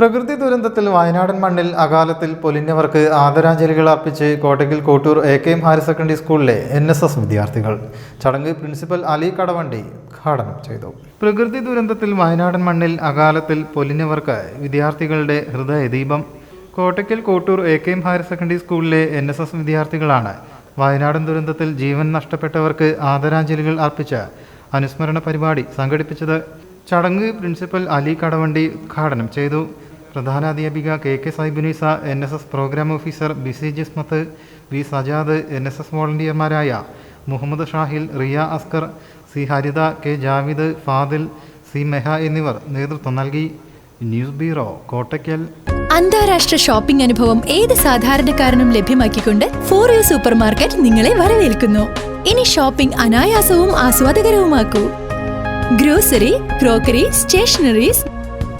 പ്രകൃതി ദുരന്തത്തിൽ വയനാടൻ മണ്ണിൽ അകാലത്തിൽ പൊലിഞ്ഞവർക്ക് ആദരാഞ്ജലികൾ അർപ്പിച്ച് Kottakkal Kottur A K M higher secondary സ്കൂളിലെ എൻ എസ് എസ് വിദ്യാർത്ഥികൾ. ചടങ്ങ് പ്രിൻസിപ്പൽ അലി കടവണ്ടി ഉദ്ഘാടനം ചെയ്തു. പ്രകൃതി ദുരന്തത്തിൽ വയനാടൻ മണ്ണിൽ അകാലത്തിൽ പൊലിഞ്ഞവർക്ക് വിദ്യാർത്ഥികളുടെ ഹൃദയദീപം Kottakkal Kottur A K M higher secondary സ്കൂളിലെ എൻ എസ് എസ് വിദ്യാർത്ഥികളാണ് വയനാടൻ ദുരന്തത്തിൽ ജീവൻ നഷ്ടപ്പെട്ടവർക്ക് ആദരാഞ്ജലികൾ അർപ്പിച്ച് അനുസ്മരണ പരിപാടി സംഘടിപ്പിച്ചത്. ചടങ്ങ് പ്രിൻസിപ്പൽ അലി കടവണ്ടി ഉദ്ഘാടനം ചെയ്തു. പ്രധാനാധ്യാപിക K K Sahibunisa N S S programme officer BC Jismath V Sajad N S S വോളണ്ടിയർമാരായ Muhammad Shahil Riya Askar C Haritha K Javid Fadil C Meha എന്നിവർ നേതൃത്വം നൽകി. News bureau Kottakkal. അന്താരാഷ്ട്ര ഷോപ്പിംഗ് അനുഭവം ഏത് സാധാരണക്കാരനും ലഭ്യമാക്കിക്കൊണ്ട് ഫോർ യു സൂപ്പർ മാർക്കറ്റ് നിങ്ങളെ വരവേൽക്കുന്നു. ഇനി ഷോപ്പിംഗ് അനായാസവും ആസ്വാദകരവുമാക്കൂ. Grocery crockery stationeries